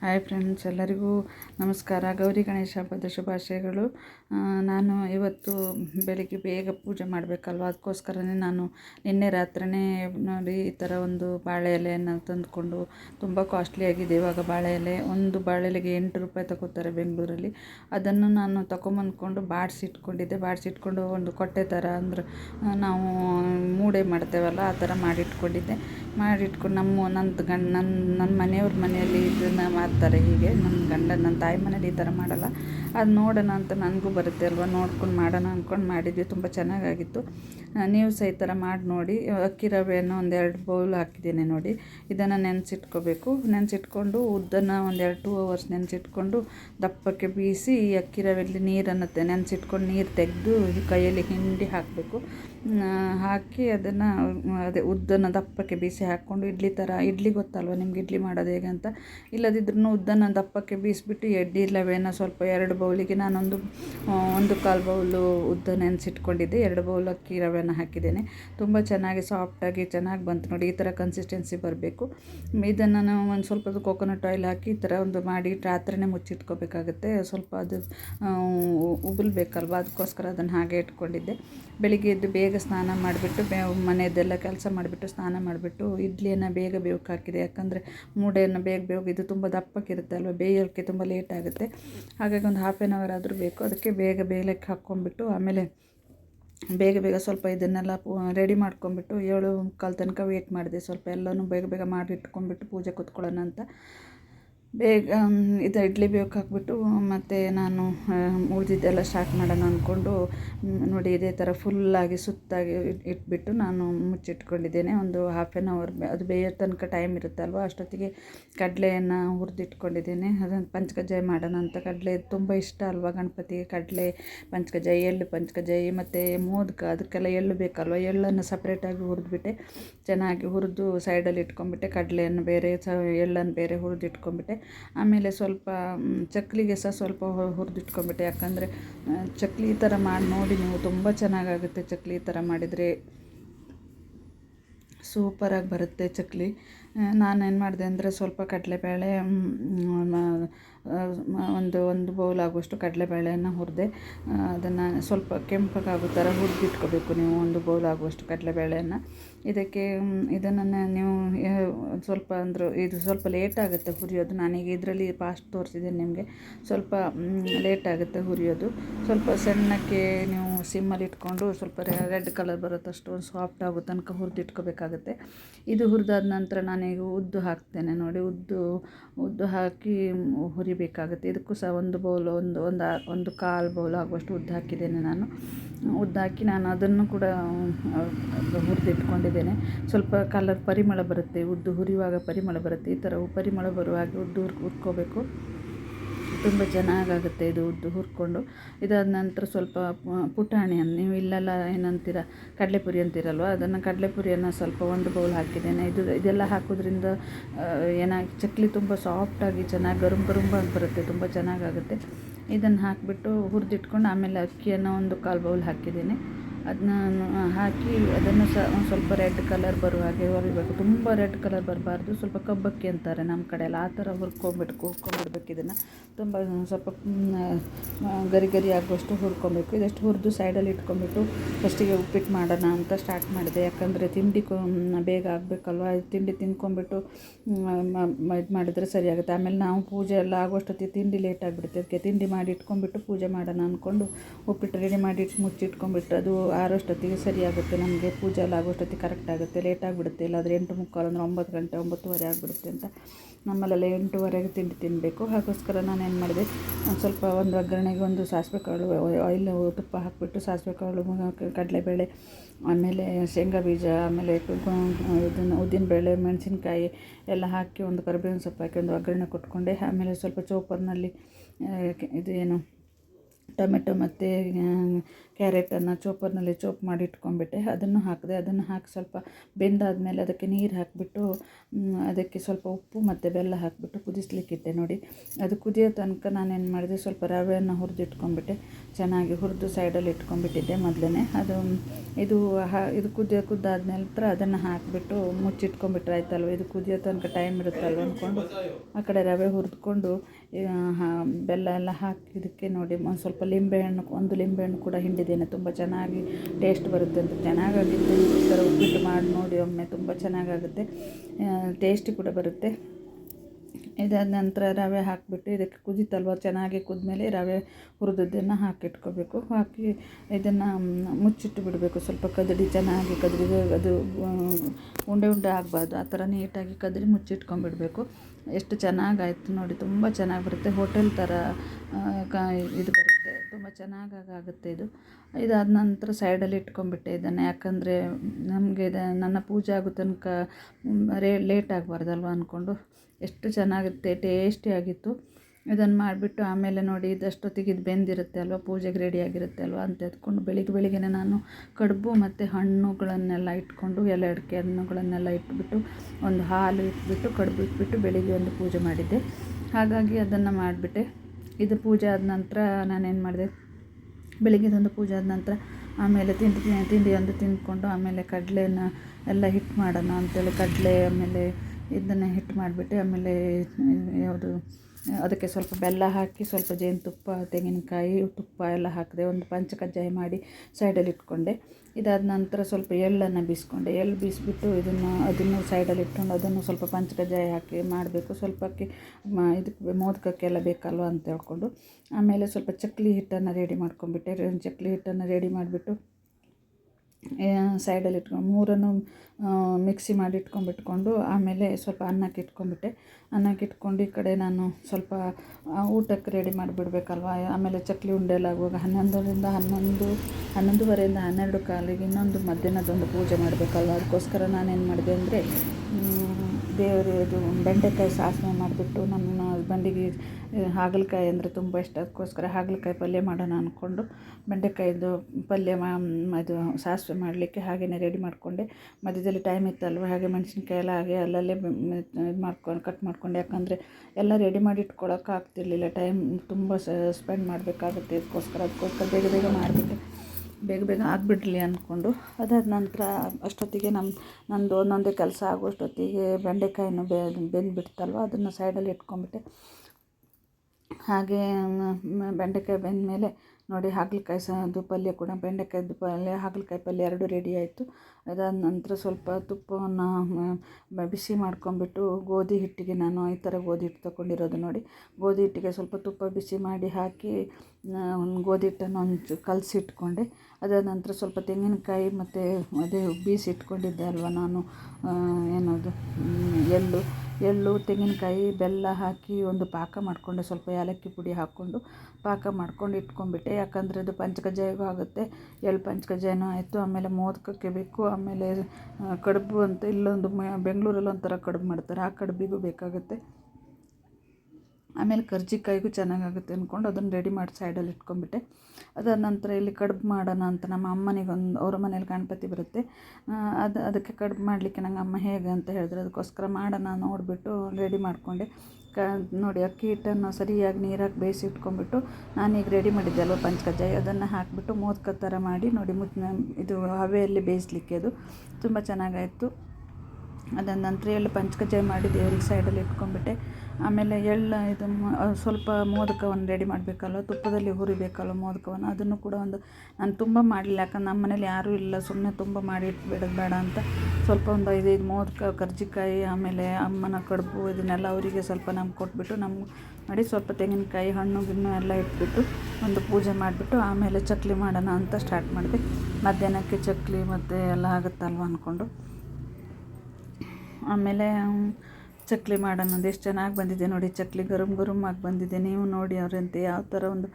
Hi friends ಎಲ್ಲರಿಗೂ ನಮಸ್ಕಾರ. ಗೌರಿ ಗಣೇಶ ಹಬ್ಬದ ಶುಭಾಶಯಗಳು. ನಾನು ಇವತ್ತು ಬೆಳಿಗ್ಗೆ ಬೇಗ ಪೂಜೆ ಮಾಡಬೇಕಲ್ವ? ಅದಕ್ಕೋಸ್ಕರನೇ ನಾನು ನಿನ್ನೆ ರಾತ್ರಿನೇ ನೋಡಿ ಈ ಥರ ಒಂದು ಬಾಳೆ ಎಲೆಯನ್ನು ತಂದುಕೊಂಡು ತುಂಬ ಕಾಸ್ಟ್ಲಿ ಆಗಿದೆ. ಇವಾಗ ಬಾಳೆ ಎಲೆ, ಒಂದು ಬಾಳೆ ಎಲೆಗೆ ಎಂಟು ರೂಪಾಯಿ ತಗೋತಾರೆ ಬೆಂಗಳೂರಲ್ಲಿ. ಅದನ್ನು ನಾನು ತಗೊಂಬಂದ್ಕೊಂಡು ಬಾಡಿಸಿಟ್ಕೊಂಡಿದ್ದೆ ಬಾಡಿಸಿಟ್ಕೊಂಡು ಒಂದು ಕೊಟ್ಟೆ ಥರ ಅಂದ್ರೆ ನಾವು ಮೂಡೆ ಮಾಡ್ತೇವಲ್ಲ, ಆ ಥರ ಮಾಡಿಟ್ಕೊಂಡಿದ್ದೆ. ಮಾಡಿಟ್ಕೊಂಡು ನಮ್ಮ ನಂದು ಗಂಡ, ನನ್ನ ನನ್ನ ಮನೆಯವ್ರ ಮನೆಯಲ್ಲಿ ಇದನ್ನು ಮಾಡ್ತಾರೆ ಹೀಗೆ. ನನ್ನ ಗಂಡ, ನನ್ನ ತಾಯಿ ಮನೇಲಿ ಈ ಥರ ಮಾಡಲ್ಲ. ಅದು ನೋಡೋಣ ಅಂತ ನನಗೂ ಬರುತ್ತೆ ಅಲ್ವಾ? ನೋಡ್ಕೊಂಡು ಮಾಡೋಣ ಅಂದ್ಕೊಂಡು ಮಾಡಿದ್ವಿ. ತುಂಬ ಚೆನ್ನಾಗಾಗಿತ್ತು. ನೀವು ಸಹ ಈ ಥರ ಮಾಡಿ ನೋಡಿ. ಅಕ್ಕಿ ರವೆಯನ್ನು ಒಂದೆರಡು ಬೌಲ್ ಹಾಕಿದ್ದೀನಿ ನೋಡಿ. ಇದನ್ನು ನೆನೆಸಿಟ್ಕೋಬೇಕು. ನೆನೆಸಿಟ್ಕೊಂಡು ಉದ್ದನ್ನು ಒಂದೆರಡು ಟೂ ಅವರ್ಸ್ ನೆನೆಸಿಟ್ಕೊಂಡು ದಪ್ಪಕ್ಕೆ ಬೀಸಿ ಈ ಅಕ್ಕಿ ರವೆಯಲ್ಲಿ ನೀರನ್ನು ನೆನೆಸಿಟ್ಕೊಂಡು ನೀರು ತೆಗೆದು ಕೈಯಲ್ಲಿ ಹಿಂಡಿ ಹಾಕಬೇಕು. ಹಾಕಿ ಅದನ್ನು, ಅದೇ ಉದ್ದನ್ನು ದಪ್ಪಕ್ಕೆ ಬೀಸಿ ಹಾಕ್ಕೊಂಡು ಇಡ್ಲಿ ಥರ, ಇಡ್ಲಿ ಗೊತ್ತಲ್ವ ನಿಮ್ಗೆ ಇಡ್ಲಿ ಮಾಡೋದು ಹೇಗೆ ಅಂತ? ಇಲ್ಲದಿದ್ರೂ ಉದ್ದನ ದಪ್ಪಕ್ಕೆ ಬೀಸಿಬಿಟ್ಟು ಎಡ್ಡಿ ರವೆನ ಸ್ವಲ್ಪ ಎರಡು ಬೌಲಿಗೆ ನಾನೊಂದು ಒಂದು ಕಾಲು ಬೌಲು ಉದ್ದ ನೆನೆಸಿಟ್ಕೊಂಡಿದ್ದೆ, ಎರಡು ಬೌಲ್ ಅಕ್ಕಿ ರವೆನ ಹಾಕಿದ್ದೇನೆ. ತುಂಬ ಚೆನ್ನಾಗಿ ಸಾಫ್ಟಾಗಿ ಚೆನ್ನಾಗಿ ಬಂತು ನೋಡಿ, ಈ ಥರ ಕನ್ಸಿಸ್ಟೆನ್ಸಿ ಬರಬೇಕು. ಇದನ್ನು ನಾವು ಒಂದು ಸ್ವಲ್ಪ ಕೋಕೋನಟ್ ಆಯಿಲ್ ಹಾಕಿ ಈ ಥರ ಒಂದು ಮಾಡಿ ರಾತ್ರಿನೇ ಮುಚ್ಚಿಟ್ಕೋಬೇಕಾಗುತ್ತೆ. ಸ್ವಲ್ಪ ಅದು ಉಬಲ್ಬೇಕಲ್ವ? ಅದಕ್ಕೋಸ್ಕರ ಅದನ್ನು ಹಾಗೆ ಇಟ್ಕೊಂಡಿದ್ದೆ. ಬೆಳಿಗ್ಗೆ ಎದ್ದು ಬೇಗ ಸ್ನಾನ ಮಾಡಿಬಿಟ್ಟು ಮನೆಯದೆಲ್ಲ ಕೆಲಸ ಮಾಡಿಬಿಟ್ಟು, ಸ್ನಾನ ಮಾಡಿಬಿಟ್ಟು ಇಡ್ಲಿಯನ್ನು ಬೇಗ ಬೇವಕ್ಕೆ ಹಾಕಿದೆ ಯಾಕಂದರೆ ಮೂಡೆಯನ್ನು ಬೇಗ ಬೇಗ ಇದು ತುಂಬ ದಪ್ಪಕ್ಕಿರುತ್ತೆ ಅಲ್ವ? ಬೇಯೋಕ್ಕೆ ತುಂಬ ಲೇಟ್ ಆಗುತ್ತೆ. ಹಾಗಾಗಿ ಒಂದು ಹಾಫ್ ಆನ್ ಅವರ್ ಆದರೂ ಬೇಕು. ಅದಕ್ಕೆ ಬೇಗ ಬೇಯಲಿಕ್ಕೆ ಹಾಕ್ಕೊಂಬಿಟ್ಟು ಆಮೇಲೆ ಬೇಗ ಬೇಗ ಸ್ವಲ್ಪ ಇದನ್ನೆಲ್ಲ ರೆಡಿ ಮಾಡ್ಕೊಂಬಿಟ್ಟು ಏಳು ಕಾಲು ತನಕ ವೇಟ್ ಮಾಡಿದೆ. ಸ್ವಲ್ಪ ಎಲ್ಲನೂ ಬೇಗ ಬೇಗ ಮಾಡಿ ಇಟ್ಕೊಂಡ್ಬಿಟ್ಟು ಪೂಜೆ ಕೂತ್ಕೊಳ್ಳೋಣ ಅಂತ. ಬೇಗ ಇದು ಇಡ್ಲಿ ಬೇಕು ಹಾಕ್ಬಿಟ್ಟು ಮತ್ತು ನಾನು ಉಳಿದಿದ್ದೆಲ್ಲ ಸ್ಟಾರ್ಟ್ ಮಾಡೋಣ ಅಂದ್ಕೊಂಡು ನೋಡಿ ಇದೇ ಥರ ಫುಲ್ಲಾಗಿ ಸುತ್ತಾಗಿ ಇಟ್ಬಿಟ್ಟು ನಾನು ಮುಚ್ಚಿಟ್ಕೊಂಡಿದ್ದೇನೆ. ಒಂದು ಹಾಫ್ ಆ್ಯನ್ ಅವರ್ ಅದು ಬೇಯೋ ತನಕ ಟೈಮ್ ಇರುತ್ತಲ್ವ, ಅಷ್ಟೊತ್ತಿಗೆ ಕಡಲೆಯನ್ನು ಹುರಿದಿಟ್ಕೊಂಡಿದ್ದೇನೆ. ಅದನ್ನು ಪಂಚಕಜ್ಜಾಯ ಮಾಡೋಣ ಅಂತ. ಕಡಲೆ ತುಂಬ ಇಷ್ಟ ಅಲ್ವಾ ಗಣಪತಿಗೆ? ಕಡಲೆ ಪಂಚಕಜ್ಜಾಯ ಎಳ್ಳು ಪಂಚಕಜ್ಜಾಯ ಮತ್ತು ಮೋದಕ, ಅದಕ್ಕೆಲ್ಲ ಎಳ್ಳು ಬೇಕಲ್ವ? ಎಳ್ಳನ್ನು ಸಪ್ರೇಟಾಗಿ ಹುರಿದ್ಬಿಟ್ಟೆ. ಚೆನ್ನಾಗಿ ಹುರಿದು ಸೈಡಲ್ಲಿ ಇಟ್ಕೊಂಬಿಟ್ಟೆ ಕಡಲೆಯನ್ನು ಬೇರೆ, ಸ, ಎಳ್ಳನ್ನು ಬೇರೆ ಹುರಿದು ಇಟ್ಕೊಂಡ್ಬಿಟ್ಟೆ ಆಮೇಲೆ ಸ್ವಲ್ಪ ಚಕ್ಕಲಿಗೆ ಸಹ ಸ್ವಲ್ಪ ಹುರಿದಿಟ್ಕೊಂಡ್ಬಿಟ್ಟೆ. ಯಾಕಂದರೆ ಚಕ್ಕಲಿ ಥರ ಮಾಡಿ, ನೋಡಿ ನೀವು, ತುಂಬ ಚೆನ್ನಾಗಾಗುತ್ತೆ ಚಕ್ಲಿ ಈ ಥರ ಮಾಡಿದರೆ. ಸೂಪರಾಗಿ ಬರುತ್ತೆ ಚಕ್ಲಿ. ನಾನೇನು ಮಾಡಿದೆ ಅಂದರೆ ಸ್ವಲ್ಪ ಕಡಲೆಬೇಳೆ ಒಂದು ಒಂದು ಬೌಲ್ ಆಗುವಷ್ಟು ಕಡಲೆಬೇಳೆಯನ್ನು ಹುರಿದೆ ಅದನ್ನು ಸ್ವಲ್ಪ ಕೆಂಪಗಾಗೋ ಥರ ಹುರಿದಿಟ್ಕೋಬೇಕು ನೀವು. ಒಂದು ಬೌಲ್ ಆಗುವಷ್ಟು ಕಡಲೆಬೇಳೆಯನ್ನು. ಇದಕ್ಕೆ ಇದನ್ನು ನೀವು ಸ್ವಲ್ಪ ಅಂದ್ರೆ, ಇದು ಸ್ವಲ್ಪ ಲೇಟ್ ಆಗುತ್ತೆ ಹುರಿಯೋದು. ನಾನೀಗ ಇದರಲ್ಲಿ ಫಾಸ್ಟ್ ತೋರಿಸಿದ್ದೇನೆ ನಿಮಗೆ. ಸ್ವಲ್ಪ ಲೇಟ್ ಆಗುತ್ತೆ ಹುರಿಯೋದು. ಸ್ವಲ್ಪ ಸಣ್ಣಕ್ಕೆ ನೀವು ಸಿಮ್ಮಲ್ಲಿ ಇಟ್ಕೊಂಡು ಸ್ವಲ್ಪ ರೆಡ್ ಕಲರ್ ಬರುತ್ತಷ್ಟು ಒಂದು ಸಾಫ್ಟ್ ಆಗೋ ತನಕ ಹುರಿದಿಟ್ಕೋಬೇಕಾಗುತ್ತೆ. ಇದು ಹುರಿದಾದ ನಂತರ ನಾನೀಗ ಉದ್ದು ಹಾಕ್ತೇನೆ ನೋಡಿ. ಉದ್ದು ಉದ್ದು ಹಾಕಿ ಹುರಿಬೇಕಾಗುತ್ತೆ ಇದಕ್ಕೂ ಸಹ ಒಂದು ಬೌಲ್, ಒಂದು ಒಂದು ಒಂದು ಕಾಲು ಬೌಲ್ ಆಗುವಷ್ಟು ಉದ್ದು ಹಾಕಿದ್ದೇನೆ ನಾನು. ಉದ್ದು ಹಾಕಿ ನಾನು ಅದನ್ನು ಕೂಡ ಹುರಿದಿಟ್ಕೊಂಡಿದ್ದೇನೆ ಸ್ವಲ್ಪ ಕಲರ್ ಪರಿಮಳ ಬರುತ್ತೆ, ಉದ್ದು ಹುರಿಯುವಾಗ ಪರಿಮಳ ಬರುತ್ತೆ. ಈ ಥರ ಪರಿಮಳ ಬರುವ ಹಾಗೆ ಉದ್ದು ಹುರ್ ಹುರ್ಕೋಬೇಕು. ತುಂಬ ಚೆನ್ನಾಗಾಗುತ್ತೆ ಇದು ಉದ್ದು ಹುರ್ಕೊಂಡು. ಇದಾದ ನಂತರ ಸ್ವಲ್ಪ ಪುಟಾಣಿ ನೀವು ಇಲ್ಲೆಲ್ಲ ಏನಂತೀರ, ಕಡಲೆಪುರಿ ಅಂತೀರಲ್ವ? ಅದನ್ನು ಕಡಲೆಪುರಿಯನ್ನು ಸ್ವಲ್ಪ ಒಂದು ಬೌಲ್ ಹಾಕಿದ್ದೇನೆ. ಇದು, ಇದೆಲ್ಲ ಹಾಕೋದ್ರಿಂದ ಏನಾಗಿ, ಚಕ್ಲಿ ತುಂಬ ಸಾಫ್ಟಾಗಿ ಚೆನ್ನಾಗಿ ಗರುಮ್ ಗರುಂಬಾಗಿ ಬರುತ್ತೆ, ತುಂಬ ಚೆನ್ನಾಗಾಗುತ್ತೆ ಇದನ್ನು ಹಾಕಿಬಿಟ್ಟು ಹುರಿದಿಟ್ಕೊಂಡು ಆಮೇಲೆ ಅಕ್ಕಿಯನ್ನು ಒಂದು ಕಾಲು ಬೌಲ್ ಹಾಕಿದ್ದೇನೆ. ಅದನ್ನ ಹಾಕಿ ಅದನ್ನು ಸಹ ಒಂದು ಸ್ವಲ್ಪ ರೆಡ್ ಕಲರ್ ಬರುವ ಹಾಗೆ ಹೊರಿಬೇಕು ತುಂಬ ರೆಡ್ ಕಲರ್ ಬರಬಾರ್ದು. ಸ್ವಲ್ಪ ಕಬ್ಬಕ್ಕಿ ಅಂತಾರೆ ನಮ್ಮ ಕಡೆ ಎಲ್ಲ. ಆ ಥರ ಹುರ್ಕೊಂಬಿಟ್ಟು ಹುರ್ಕೊಂಬಿಡ್ಬೇಕು ಇದನ್ನು. ತುಂಬ ಸ್ವಲ್ಪ ಗರಿ ಗರಿ ಆಗುವಷ್ಟು ಹುರ್ಕೊಬೇಕು ಇದಷ್ಟು ಹುರಿದು ಸೈಡಲ್ಲಿ ಇಟ್ಕೊಂಬಿಟ್ಟು ಫಸ್ಟಿಗೆ ಉಪ್ಪಿಟ್ಟು ಮಾಡೋಣ ಅಂತ ಸ್ಟಾರ್ಟ್ ಮಾಡಿದೆ. ಯಾಕಂದರೆ ತಿಂಡಿ ಬೇಗ ಆಗಬೇಕಲ್ವ? ತಿಂಡಿ ತಿನ್ಕೊಂಬಿಟ್ಟು ಇದು ಮಾಡಿದರೆ ಸರಿಯಾಗುತ್ತೆ ಆಮೇಲೆ ನಾವು ಪೂಜೆ ಎಲ್ಲ ಆಗುವಷ್ಟೊತ್ತಿಗೆ ತಿಂಡಿ ಲೇಟ್ ಆಗಿಬಿಡುತ್ತೆ. ಅದಕ್ಕೆ ತಿಂಡಿ ಮಾಡಿ ಇಟ್ಕೊಂಡ್ಬಿಟ್ಟು ಪೂಜೆ ಮಾಡೋಣ ಅಂದ್ಕೊಂಡು ಉಪ್ಪಿಟ್ಟು ರೆಡಿ ಮಾಡಿ ಮುಚ್ಚಿಟ್ಕೊಂಡ್ಬಿಟ್ಟು ಅದು ಆರೋಷ್ಟೊತ್ತಿಗೆ ಸರಿಯಾಗುತ್ತೆ ನಮಗೆ ಪೂಜೆ ಎಲ್ಲ ಆಗೋಷ್ಟೊತ್ತಿಗೆ ಕರೆಕ್ಟ್ ಆಗುತ್ತೆ ಲೇಟ್ ಆಗಿಬಿಡುತ್ತೆ, ಇಲ್ಲಾಂದರೆ ಎಂಟು ಮುಕ್ಕಾಲು ಅಂದರೆ ಒಂಬತ್ತು ಗಂಟೆ, ಒಂಬತ್ತುವರೆ ಆಗಿಬಿಡುತ್ತೆ ಅಂತ. ನಮ್ಮಲ್ಲೆಲ್ಲ ಎಂಟುವರೆಗೆ ತಿಂಡಿ ತಿನ್ನಬೇಕು ಹಾಗೋಸ್ಕರ ನಾನು ಏನು ಮಾಡಿದೆ, ಒಂದು ಸ್ವಲ್ಪ ಒಂದು ಒಗ್ಗರಣೆಗೆ ಒಂದು ಸಾಸಿವೆ ಕಾಳು ಆಯಿಲ್ ತುಪ್ಪ ಹಾಕಿಬಿಟ್ಟು ಸಾಸಿವೆ ಕಾಳು ಕಡಲೆಬೇಳೆ, ಆಮೇಲೆ ಶೇಂಗಾ ಬೀಜ, ಆಮೇಲೆ ಇದನ್ನು ಉದ್ದಿನ ಬೇಳೆ ಮೆಣಸಿನ್ಕಾಯಿ ಎಲ್ಲ ಹಾಕಿ ಒಂದು ಕರಿಬೇವಿನ ಸೊಪ್ಪು ಹಾಕಿ ಒಂದು ಒಗ್ಗರಣೆ ಕೊಟ್ಕೊಂಡೆ. ಆಮೇಲೆ ಸ್ವಲ್ಪ ಚೋಪರ್ನಲ್ಲಿ ಇದು ಏನು ಟೊಮೆಟೊ ಮತ್ತು ಕ್ಯಾರೆಟನ್ನು ಚೋಪರ್ನಲ್ಲಿ ಚೋಪ್ ಮಾಡಿ ಇಟ್ಕೊಂಡ್ಬಿಟ್ಟೆ. ಅದನ್ನು ಹಾಕಿದೆ, ಅದನ್ನು ಹಾಕಿ ಸ್ವಲ್ಪ ಬೆಂದಾದಮೇಲೆ ಅದಕ್ಕೆ ನೀರು ಹಾಕಿಬಿಟ್ಟು ಅದಕ್ಕೆ ಸ್ವಲ್ಪ ಉಪ್ಪು ಮತ್ತು ಬೆಲ್ಲ ಹಾಕಿಬಿಟ್ಟು ಕುದಿಸ್ಲಿಕ್ಕಿಟ್ಟೆ ನೋಡಿ. ಅದು ಕುದಿಯೋ ತನಕ ನಾನೇನು ಮಾಡಿದೆ, ಸ್ವಲ್ಪ ರವೆಯನ್ನು ಹುರಿದು ಇಟ್ಕೊಂಡ್ಬಿಟ್ಟೆ ಚೆನ್ನಾಗಿ ಹುರಿದು ಸೈಡಲ್ಲಿ ಇಟ್ಕೊಂಡ್ಬಿಟ್ಟಿದ್ದೆ ಮೊದಲೇ ಅದು, ಇದು, ಹಾ, ಇದು ಕುದಿಯೋ ಕುದ್ದಾದ ನಂತರ ಅದನ್ನು ಹಾಕಿಬಿಟ್ಟು ಮುಚ್ಚಿಟ್ಕೊಂಡ್ಬಿಟ್ರೆ ಆಯ್ತಲ್ವ? ಇದು ಕುದಿಯೋ ತನಕ ಟೈಮ್ ಇರುತ್ತಲ್ವ ಅಂದ್ಕೊಂಡು ಆ ಕಡೆ ರವೆ ಹುರಿದ್ಕೊಂಡು ಬೆಲ್ಲ ಎಲ್ಲ ಹಾಕಿದ್ದಕ್ಕೆ ನೋಡಿ, ಒಂದು ಸ್ವಲ್ಪ ಲಿಂಬೆಹಣ್ಣು ಒಂದು ಲಿಂಬೆಹಣ್ಣು ಕೂಡ ಹಿಂಡಿದ್ದೇನೆ. ತುಂಬ ಚೆನ್ನಾಗಿ ಟೇಸ್ಟ್ ಬರುತ್ತೆ ಅಂತ ಚೆನ್ನಾಗಾಗಿತ್ತು ಈ ಥರ ಉಪ್ಪಿಟ್ಟು ಮಾಡಿ ನೋಡಿ ಒಮ್ಮೆ ತುಂಬ ಚೆನ್ನಾಗಾಗುತ್ತೆ. ಟೇಸ್ಟಿ ಕೂಡ ಬರುತ್ತೆ. ಇದಾದ ನಂತರ ರವೆ ಹಾಕಿಬಿಟ್ಟು ಇದಕ್ಕೆ ಕುದಿತಲ್ವ? ಚೆನ್ನಾಗಿ ಕುದ್ಮೇಲೆ ರವೆ ಹುರಿದದ್ದನ್ನು ಹಾಕಿಟ್ಕೋಬೇಕು. ಹಾಕಿ ಇದನ್ನು ಮುಚ್ಚಿಟ್ಟು ಬಿಡಬೇಕು. ಸ್ವಲ್ಪ ಕದಡಿ ಚೆನ್ನಾಗಿ ಕದಡಿ ಅದು ಉಂಡೆ ಉಂಡೆ ಆಗಬಾರ್ದು. ಆ ಥರ ನೀಟಾಗಿ ಕದಡಿ ಮುಚ್ಚಿಟ್ಕೊಂಡ್ಬಿಡಬೇಕು. ಎಷ್ಟು ಚೆನ್ನಾಗಾಯಿತು ನೋಡಿ. ತುಂಬ ಚೆನ್ನಾಗಿ ಬರುತ್ತೆ. ಹೋಟೆಲ್ ಥರ ಕ, ಇದು ತುಂಬ ಚೆನ್ನಾಗಿ ಆಗುತ್ತೆ ಇದು. ಇದಾದ ನಂತರ ಸೈಡಲ್ಲಿ ಇಟ್ಕೊಂಡ್ಬಿಟ್ಟೆ ಇದನ್ನು. ಯಾಕಂದರೆ ನಮಗೆ ಇದು ನನ್ನ ಪೂಜೆ ಆಗೋ ತನಕ ರೇ ಲೇಟ್ ಆಗಬಾರ್ದಲ್ವ ಅಂದ್ಕೊಂಡು ಎಷ್ಟು ಚೆನ್ನಾಗಿರುತ್ತೆ ಟೇಸ್ಟಿಯಾಗಿತ್ತು ಇದನ್ನು ಮಾಡಿಬಿಟ್ಟು ಆಮೇಲೆ ನೋಡಿ ಇದಷ್ಟೊತ್ತಿಗೆ ಇದು ಬೆಂದಿರುತ್ತೆ ಅಲ್ವ, ಪೂಜೆಗೆ ರೆಡಿಯಾಗಿರುತ್ತೆ ಅಲ್ವ ಅಂತ ಎತ್ಕೊಂಡು ಬೆಳಿಗ್ಗೆ ಬೆಳಿಗ್ಗೆ ನಾನು ಕಡುಬು ಮತ್ತು ಹಣ್ಣುಗಳನ್ನೆಲ್ಲ ಇಟ್ಕೊಂಡು ಎಲ್ಲ ಅಡಿಕೆ ಹಣ್ಣುಗಳನ್ನೆಲ್ಲ ಇಟ್ಬಿಟ್ಟು ಒಂದು ಹಾಲು ಇಟ್ಬಿಟ್ಟು ಕಡುಬು ಇಟ್ಬಿಟ್ಟು ಬೆಳಿಗ್ಗೆ ಒಂದು ಪೂಜೆ ಮಾಡಿದ್ದೆ. ಹಾಗಾಗಿ ಅದನ್ನು ಮಾಡಿಬಿಟ್ಟೆ. ಇದು ಪೂಜೆ ಆದ ನಂತರ ನಾನೇನು ಮಾಡಿದೆ? ಬೆಳಿಗ್ಗೆದೊಂದು ಪೂಜೆ ಆದ ನಂತರ ಆಮೇಲೆ ತಿಂಡಿ ತಿಂಡಿ ಒಂದು ತಿಂದ್ಕೊಂಡು ಆಮೇಲೆ ಕಡಲೆನ ಎಲ್ಲ ಹಿಟ್ಟು ಮಾಡೋಣ ಅಂತೇಳಿ ಕಡಲೆ ಆಮೇಲೆ ಇದನ್ನು ಹಿಟ್ಟು ಮಾಡಿಬಿಟ್ಟು ಆಮೇಲೆ ಯಾವುದು ಅದಕ್ಕೆ ಸ್ವಲ್ಪ ಬೆಲ್ಲ ಹಾಕಿ ಸ್ವಲ್ಪ ಜೇನುತುಪ್ಪ, ತೆಂಗಿನಕಾಯಿ ತುಪ್ಪ ಎಲ್ಲ ಹಾಕಿದೆ. ಒಂದು ಪಂಚ ಕಜ್ಜಾಯ ಮಾಡಿ ಸೈಡಲ್ಲಿ ಇಟ್ಕೊಂಡೆ. ಇದಾದ ನಂತರ ಸ್ವಲ್ಪ ಎಳ್ಳನ್ನು ಬೀಸ್ಕೊಂಡೆ. ಎಳ್ಳು ಬೀಸ್ಬಿಟ್ಟು ಇದನ್ನು ಅದನ್ನು ಸೈಡಲ್ಲಿ ಇಟ್ಕೊಂಡು ಅದನ್ನು ಸ್ವಲ್ಪ ಪಂಚ ಕಜ್ಜಾಯ ಹಾಕಿ ಮಾಡಬೇಕು. ಸ್ವಲ್ಪ ಸ್ವಲ್ಪಕ್ಕೆ ಇದಕ್ಕೆ ಮೋದಕಕ್ಕೆಲ್ಲ ಬೇಕಲ್ವ ಅಂತ ಹೇಳ್ಕೊಂಡು. ಆಮೇಲೆ ಸ್ವಲ್ಪ ಚಕ್ಲಿ ಹಿಟ್ಟನ್ನು ರೆಡಿ ಮಾಡ್ಕೊಂಡ್ಬಿಟ್ಟೆ. ಚಕ್ಲಿ ಹಿಟ್ಟನ್ನು ರೆಡಿ ಮಾಡಿಬಿಟ್ಟು ಸೈಡಲ್ಲಿ ಇಟ್ಕೊಂಡು ಮೂರನ್ನು ಮಿಕ್ಸಿ ಮಾಡಿ ಇಟ್ಕೊಂಡ್ಬಿಟ್ಕೊಂಡು ಆಮೇಲೆ ಸ್ವಲ್ಪ ಅನ್ನಕ್ಕೆ ಇಟ್ಕೊಂಡ್ಬಿಟ್ಟೆ. ಅನ್ನಕ್ಕೆ ಇಟ್ಕೊಂಡು ಈ ಕಡೆ ನಾನು ಸ್ವಲ್ಪ ಊಟಕ್ಕೆ ರೆಡಿ ಮಾಡಿಬಿಡ್ಬೇಕಲ್ವ? ಆಮೇಲೆ ಚಕ್ಲಿ ಉಂಡೆಲ್ಲ ಆಗುವಾಗ ಹನ್ನೊಂದರಿಂದ ಹನ್ನೊಂದು, ಹನ್ನೊಂದುವರೆಯಿಂದ ಹನ್ನೆರಡು ಕಾಲಿಗೆ ಇನ್ನೊಂದು ಮಧ್ಯಾಹ್ನದೊಂದು ಪೂಜೆ ಮಾಡಬೇಕಲ್ವ? ಅದಕ್ಕೋಸ್ಕರ ನಾನೇನು ಮಾಡಿದೆ ಅಂದರೆ ದೇವರು ಇದು ಬೆಂಡೆಕಾಯಿ ಸಾಸಿವೆ ಮಾಡಿಬಿಟ್ಟು ನಮ್ಮ ಹಸ್ಬೆಂಡಿಗೆ ಹಾಗಲಕಾಯಿ ಅಂದರೆ ತುಂಬ ಇಷ್ಟ. ಅದಕ್ಕೋಸ್ಕರ ಹಾಗಲಕಾಯಿ ಪಲ್ಯ ಮಾಡೋಣ ಅಂದ್ಕೊಂಡು ಬೆಂಡೆಕಾಯಿದು ಪಲ್ಯ ಮಾ ಇದು ಸಾಸಿವೆ ಮಾಡಲಿಕ್ಕೆ ಹಾಗೆಯೇ ರೆಡಿ ಮಾಡಿಕೊಂಡೆ. ಮಧ್ಯದಲ್ಲಿ ಟೈಮ್ ಇತ್ತಲ್ವ, ಹಾಗೆ ಮೆಣಸಿನ್ಕಾಯಿ ಎಲ್ಲ ಹಾಗೆ ಅಲ್ಲಲ್ಲೇ ಇದು ಮಾಡ್ಕೊಂಡು ಕಟ್ ಮಾಡಿಕೊಂಡೆ. ಯಾಕಂದರೆ ಎಲ್ಲ ರೆಡಿ ಮಾಡಿ ಇಟ್ಕೊಳ್ಳೋಕೆ ಆಗ್ತಿರ್ಲಿಲ್ಲ. ಟೈಮ್ ತುಂಬ ಸ್ಪೆಂಡ್ ಮಾಡಬೇಕಾಗುತ್ತೆ. ಅದಕ್ಕೋಸ್ಕರ ಅದಕ್ಕೋಸ್ಕರ ಬೇಗ ಬೇಗ ಮಾಡಿಬಿಟ್ಟೆ. ಬೇಗ ಬೇಗ ಆಗಿಬಿಡ್ಲಿ ಅಂದ್ಕೊಂಡು ಅದಾದ ನಂತರ ಅಷ್ಟೊತ್ತಿಗೆ ನಮ್ಮ ನಂದು ಒಂದೊಂದೇ ಕೆಲಸ ಆಗೋಷ್ಟೊತ್ತಿಗೆ ಬೆಂಡೆಕಾಯಿನೂ ಬೆಂದುಬಿಡ್ತಲ್ವ, ಅದನ್ನು ಸೈಡಲ್ಲಿ ಇಟ್ಕೊಂಡ್ಬಿಟ್ಟೆ. ಹಾಗೆ ಬೆಂಡೆಕಾಯಿ ಬೆಂದಮೇಲೆ ನೋಡಿ ಹಾಗಲಕಾಯಿ ಸಹ ಪಲ್ಯ ಕೂಡ, ಬೆಂಡೆಕಾಯ್ದು ಪಲ್ಯ, ಹಾಗಲಕಾಯಿ ಪಲ್ಯ ಎರಡು ರೆಡಿ ಆಯಿತು. ಅದಾದ ನಂತರ ಸ್ವಲ್ಪ ತುಪ್ಪವನ್ನು ಬಿಸಿ ಮಾಡ್ಕೊಂಬಿಟ್ಟು ಗೋಧಿ ಹಿಟ್ಟಿಗೆ ನಾನು ಈ ಥರ ಗೋಧಿ ಹಿಟ್ಟು ತೊಗೊಂಡಿರೋದು ನೋಡಿ. ಗೋಧಿ ಹಿಟ್ಟಿಗೆ ಸ್ವಲ್ಪ ತುಪ್ಪ ಬಿಸಿ ಮಾಡಿ ಹಾಕಿ ಒಂದು ಗೋಧಿ ಹಿಟ್ಟನ್ನು ಒಂದು ಕಲಸಿ ಇಟ್ಕೊಂಡೆ ಅದಾದ ನಂತರ ಸ್ವಲ್ಪ ತೆಂಗಿನಕಾಯಿ ಮತ್ತು ಅದೇ ಬೀಸಿ ಇಟ್ಕೊಂಡಿದ್ದೆ ಅಲ್ವ ನಾನು ಏನದು ಎಳ್ಳು. ಎಳ್ಳು, ತೆಂಗಿನಕಾಯಿ, ಬೆಲ್ಲ ಹಾಕಿ ಒಂದು ಪಾಕ ಮಾಡಿಕೊಂಡೆ. ಸ್ವಲ್ಪ ಏಲಕ್ಕಿ ಪುಡಿ ಹಾಕ್ಕೊಂಡು ಪಾಕ ಮಾಡ್ಕೊಂಡು ಇಟ್ಕೊಂಡ್ಬಿಟ್ಟೆ. ಯಾಕಂದರೆ ಅದು ಪಂಚಕಜ್ಜಾಯಗೂ ಆಗುತ್ತೆ. ಎಳ್ಳು ಪಂಚಕಜ್ಜಾಯನೂ ಆಯಿತು. ಆಮೇಲೆ ಮೋದಕಕ್ಕೆ ಬೇಕು. ಆಮೇಲೆ ಕಡುಬು ಅಂತ ಇಲ್ಲೊಂದು ಬೆಂಗಳೂರಲ್ಲಿ ಒಂಥರ ಕಡುಬು ಮಾಡ್ತಾರೆ. ಆ ಕಡುಬಿಗೂ ಬೇಕಾಗುತ್ತೆ. ಆಮೇಲೆ ಕರ್ಜಿಕಾಯಿಗೂ ಚೆನ್ನಾಗಾಗುತ್ತೆ ಅಂದ್ಕೊಂಡು ಅದನ್ನು ರೆಡಿ ಮಾಡಿ ಸೈಡಲ್ಲಿ ಇಟ್ಕೊಂಡ್ಬಿಟ್ಟೆ. ಅದಾದ ನಂತರ ಇಲ್ಲಿ ಕಡುಬು ಮಾಡೋಣ ಅಂತ ನಮ್ಮ ಅಮ್ಮನಿಗೆ ಒಂದು ಅವ್ರ ಮನೇಲಿ ಗಣಪತಿ ಬರುತ್ತೆ. ಅದು, ಅದಕ್ಕೆ ಕಡ್ಬು ಮಾಡಲಿಕ್ಕೆ ನಂಗೆ ಅಮ್ಮ ಹೇಗೆ ಅಂತ ಹೇಳಿದ್ರೆ. ಅದಕ್ಕೋಸ್ಕರ ಮಾಡೋಣ ನೋಡಿಬಿಟ್ಟು ರೆಡಿ ಮಾಡಿಕೊಂಡೆ. ಕ, ನೋಡಿ ಅಕ್ಕಿ ಹಿಟ್ಟನ್ನು ಸರಿಯಾಗಿ ನೀರಾಗಿ ಬೇಯಿಸಿ ಇಟ್ಕೊಂಡ್ಬಿಟ್ಟು ನಾನೀಗ ರೆಡಿ ಮಾಡಿದ್ದೆ ಅಲ್ವ ಪಂಚಕಜ್ಜಾಯ. ಅದನ್ನು ಹಾಕಿಬಿಟ್ಟು ಮೋದಕ ಥರ ಮಾಡಿ ನೋಡಿ ಮುದ್ ಇದು ಹವೆಯಲ್ಲಿ ಬೇಯಿಸ್ಲಿಕ್ಕೆ ಅದು ತುಂಬ ಚೆನ್ನಾಗಾಯಿತು. ಅದಾದ ನಂತರ ಎಲ್ಲ ಪಂಚಕಜ್ಜಾಯ ಮಾಡಿ ದೇವ್ರಿಗೆ ಸೈಡಲ್ಲಿ ಇಟ್ಕೊಂಡ್ಬಿಟ್ಟೆ. ಆಮೇಲೆ ಎಳ್ಳು ಇದು ಸ್ವಲ್ಪ ಮೋದಕವನ್ನು ರೆಡಿ ಮಾಡಬೇಕಲ್ವ? ತುಪ್ಪದಲ್ಲಿ ಹುರಿಬೇಕಲ್ವ ಮೋದಕವನ್ನು? ಅದನ್ನು ಕೂಡ ಒಂದು ನಾನು ತುಂಬ ಮಾಡಲಿಲ್ಲ, ಯಾಕಂದ್ರೆ ನಮ್ಮ ಮನೇಲಿ ಯಾರೂ ಇಲ್ಲ, ಸುಮ್ಮನೆ ತುಂಬ ಮಾಡಿ ಇಟ್ಬಿಡೋದು ಬೇಡ ಅಂತ. ಸ್ವಲ್ಪ ಒಂದು ಐದೈದು ಮೋದಕ, ಕರ್ಜಿಕಾಯಿ, ಆಮೇಲೆ ಅಮ್ಮನ ಕಡುಬು ಇದನ್ನೆಲ್ಲ ಅವರಿಗೆ ಸ್ವಲ್ಪ ನಮ್ಗೆ ಕೊಟ್ಬಿಟ್ಟು ನಮ್ಗೆ ಮಾಡಿ ಸ್ವಲ್ಪ ತೆಂಗಿನಕಾಯಿ, ಹಣ್ಣು, ಗಿಣ್ಣು ಎಲ್ಲ ಇಟ್ಬಿಟ್ಟು ಒಂದು ಪೂಜೆ ಮಾಡಿಬಿಟ್ಟು ಆಮೇಲೆ ಚಕ್ಲಿ ಮಾಡೋಣ ಅಂತ ಸ್ಟಾರ್ಟ್ ಮಾಡಿದೆ. ಮಧ್ಯಾಹ್ನಕ್ಕೆ ಚಕ್ಲಿ ಮತ್ತು ಎಲ್ಲ ಆಗುತ್ತಲ್ವ ಅಂದ್ಕೊಂಡು ಆಮೇಲೆ ಚಕ್ಲಿ ಮಾಡೋಣ ಅಂತ ಎಷ್ಟು ಚೆನ್ನಾಗಿ ಬಂದಿದೆ ನೋಡಿ ಚಕ್ಲಿ. ಗರಂ ಗರಂ ಆಗಿ ಬಂದಿದೆ. ನೀವು ನೋಡಿ ಅವರಂತೆ ಯಾವ ಥರ ಒಂದು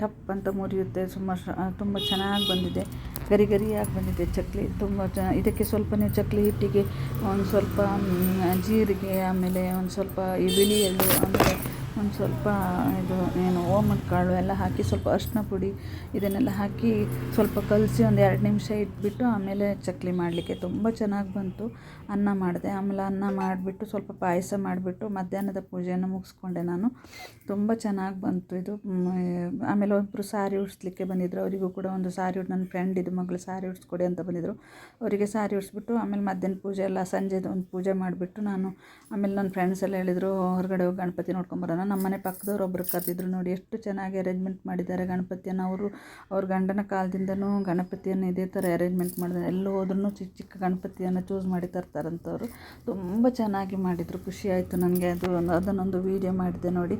ಟಪ್ ಅಂತ ಮುರಿಯುತ್ತೆ. ತುಂಬ ತುಂಬ ಚೆನ್ನಾಗಿ ಬಂದಿದೆ. ಗರಿ ಗರಿಯಾಗಿ ಬಂದಿದೆ ಚಕ್ಲಿ. ತುಂಬ ಚ, ಇದಕ್ಕೆ ಸ್ವಲ್ಪ ನೀವು ಚಕ್ಲಿ ಹಿಟ್ಟಿಗೆ ಒಂದು ಸ್ವಲ್ಪ ಜೀರಿಗೆ ಆಮೇಲೆ ಒಂದು ಸ್ವಲ್ಪ ಈ ಬಿಳಿಯಲ್ಲಿ ಒಂದು ಸ್ವಲ್ಪ ಇದು ಏನು ಓಮದ ಕಾಳು ಎಲ್ಲ ಹಾಕಿ ಸ್ವಲ್ಪ ಅರಿಶಿನ ಪುಡಿ ಇದನ್ನೆಲ್ಲ ಹಾಕಿ ಸ್ವಲ್ಪ ಕಲಸಿ ಒಂದು ಎರಡು ನಿಮಿಷ ಇಟ್ಬಿಟ್ಟು ಆಮೇಲೆ ಚಕ್ಲಿ ಮಾಡಲಿಕ್ಕೆ. ತುಂಬ ಚೆನ್ನಾಗಿ ಬಂತು. ಅನ್ನ ಮಾಡಿದೆ. ಆಮೇಲೆ ಅನ್ನ ಮಾಡಿಬಿಟ್ಟು ಸ್ವಲ್ಪ ಪಾಯಸ ಮಾಡಿಬಿಟ್ಟು ಮಧ್ಯಾಹ್ನದ ಪೂಜೆಯನ್ನು ಮುಗಿಸ್ಕೊಂಡೆ ನಾನು. ತುಂಬ ಚೆನ್ನಾಗಿ ಬಂತು ಇದು. ಆಮೇಲೆ ಒಬ್ಬರು ಸಾರಿ ಉಡಿಸ್ಲಿಕ್ಕೆ ಬಂದಿದ್ದರು ಅವರಿಗೂ ಕೂಡ ಒಂದು ಸಾರಿ ನನ್ನ ಫ್ರೆಂಡ್ ಇದು ಮಗಳು ಸಾರಿ ಉಡಿಸ್ಕೊಡಿ ಅಂತ ಬಂದಿದ್ದರು ಅವರಿಗೆ ಸಾರಿ ಉಡಿಸ್ಬಿಟ್ಟು ಆಮೇಲೆ ಮಧ್ಯಾಹ್ನ ಪೂಜೆ ಎಲ್ಲ ಸಂಜೆದು ಒಂದು ಪೂಜೆ ಮಾಡಿಬಿಟ್ಟು ನಾನು ಆಮೇಲೆ ನನ್ನ ಫ್ರೆಂಡ್ಸ್ ಎಲ್ಲ ಹೇಳಿದರು, ಹೊರಗಡೆ ಹೋಗಿ ಗಣಪತಿ ನೋಡ್ಕೊಂಬರೋಣ ನಮ್ಮ ಮನೆ ಪಕ್ಕದವ್ರು ಒಬ್ಬರು ಕರೆದಿದ್ರು ನೋಡಿ ಎಷ್ಟು ಚೆನ್ನಾಗಿ ಅರೇಂಜ್ಮೆಂಟ್ ಮಾಡಿದ್ದಾರೆ ಗಣಪತಿಯನ್ನು. ಅವರು, ಅವ್ರ ಗಂಡನ ಕಾಲದಿಂದನೂ ಗಣಪತಿಯನ್ನು ಇದೇ ಥರ ಅರೇಂಜ್ಮೆಂಟ್ ಮಾಡಿದ್ದಾರೆ. ಎಲ್ಲೂ ಹೋದ್ರೂ ಚಿಕ್ಕ ಚಿಕ್ಕ ಗಣಪತಿಯನ್ನು ಚೂಸ್ ಮಾಡಿ ತರ್ತಾರಂಥವ್ರು ತುಂಬ ಚೆನ್ನಾಗಿ ಮಾಡಿದರು. ಖುಷಿ ಆಯಿತು ನನಗೆ ಅದು ಅದನ್ನೊಂದು ವೀಡಿಯೋ ಮಾಡಿದೆ ನೋಡಿ.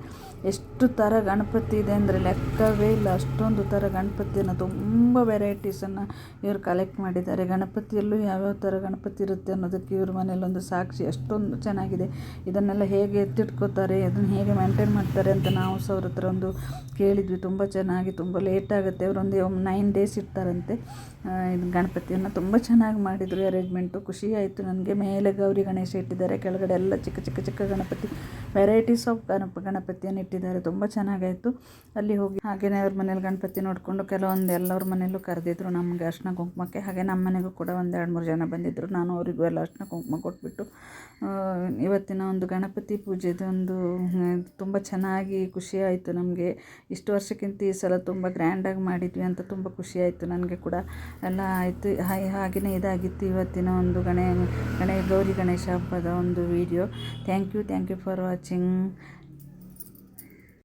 ಎಷ್ಟು ಥರ ಗಣಪತಿ ಇದೆ ಅಂದರೆ ಲೆಕ್ಕವೇ ಇಲ್ಲ. ಅಷ್ಟೊಂದು ಥರ ಗಣಪತಿಯನ್ನು, ತುಂಬ ವೆರೈಟೀಸನ್ನು ಇವರು ಕಲೆಕ್ಟ್ ಮಾಡಿದ್ದಾರೆ. ಗಣಪತಿಯಲ್ಲೂ ಯಾವ್ಯಾವ ಥರ ಗಣಪತಿ ಇರುತ್ತೆ ಅನ್ನೋದಕ್ಕೆ ಇವ್ರ ಮನೇಲಿ ಒಂದು ಸಾಕ್ಷಿ. ಅಷ್ಟೊಂದು ಚೆನ್ನಾಗಿದೆ. ಇದನ್ನೆಲ್ಲ ಹೇಗೆ ಎತ್ತಿಟ್ಕೋತಾರೆ ಅದನ್ನು ಹೇಗೆ ಮೇಂಟೈನ್ ಮಾಡ್ತಾರೆ ಅಂತ ನಾವು ಸಹ ಹತ್ರ ಒಂದು ಕೇಳಿದ್ವಿ. ತುಂಬ ಚೆನ್ನಾಗಿ, ತುಂಬ ಲೇಟ್ ಆಗುತ್ತೆ. ಅವರೊಂದು ನೈನ್ ಡೇಸ್ ಇರ್ತಾರಂತೆ. ಇದು ಗಣಪತಿಯನ್ನು ತುಂಬ ಚೆನ್ನಾಗಿ ಮಾಡಿದರು ಅರೇಂಜ್ಮೆಂಟು ಖುಷಿ ಆಯಿತು ನನಗೆ. ಮೇಲೆ ಗೌರಿ ಗಣೇಶ ಇಟ್ಟಿದ್ದಾರೆ. ಕೆಳಗಡೆ ಎಲ್ಲ ಚಿಕ್ಕ ಚಿಕ್ಕ ಚಿಕ್ಕ ಗಣಪತಿ ವೆರೈಟೀಸ್ ಆಫ್ ಗಣಪ, ಗಣಪತಿಯನ್ನು ಇಟ್ಟಿದ್ದಾರೆ. ತುಂಬ ಚೆನ್ನಾಗಾಯಿತು. ಅಲ್ಲಿ ಹೋಗಿ ಹಾಗೆಯೇ ಅವ್ರ ಮನೇಲಿ ಗಣಪತಿ ನೋಡಿಕೊಂಡು ಕೆಲವೊಂದು ಎಲ್ಲರ ಮನೆಯಲ್ಲೂ ಕರೆದಿದ್ರು ನಮಗೆ ಅರ್ಶಿನ ಕುಂಕುಮಕ್ಕೆ. ಹಾಗೆ ನಮ್ಮ ಮನೆಗೂ ಕೂಡ ಒಂದು ಎರಡು, ಮೂರು ಜನ ಬಂದಿದ್ದರು ನಾನು ಅವರಿಗೂ ಎಲ್ಲ ಅರ್ಶಿನ ಕುಂಕುಮ ಕೊಟ್ಬಿಟ್ಟು ಇವತ್ತಿನ ಒಂದು ಗಣಪತಿ ಪೂಜೆದು ಒಂದು ತುಂಬ ಚೆನ್ನಾಗಿ ಖುಷಿ ಆಯಿತು ನಮಗೆ. ಇಷ್ಟು ವರ್ಷಕ್ಕಿಂತ ಈ ಸಲ ತುಂಬ ಗ್ರ್ಯಾಂಡಾಗಿ ಮಾಡಿದ್ವಿ ಅಂತ ತುಂಬ ಖುಷಿ ಆಯಿತು ನನಗೆ ಕೂಡ. ಎಲ್ಲ ಆಯಿತು. ಹಾಗೆಯೇ ಇದಾಗಿತ್ತು ಇವತ್ತಿನ ಒಂದು ಗಣೇ ಗಣೇ, ಗೌರಿ ಗಣೇಶ ಹಬ್ಬದ ಒಂದು video thank you thank you for watching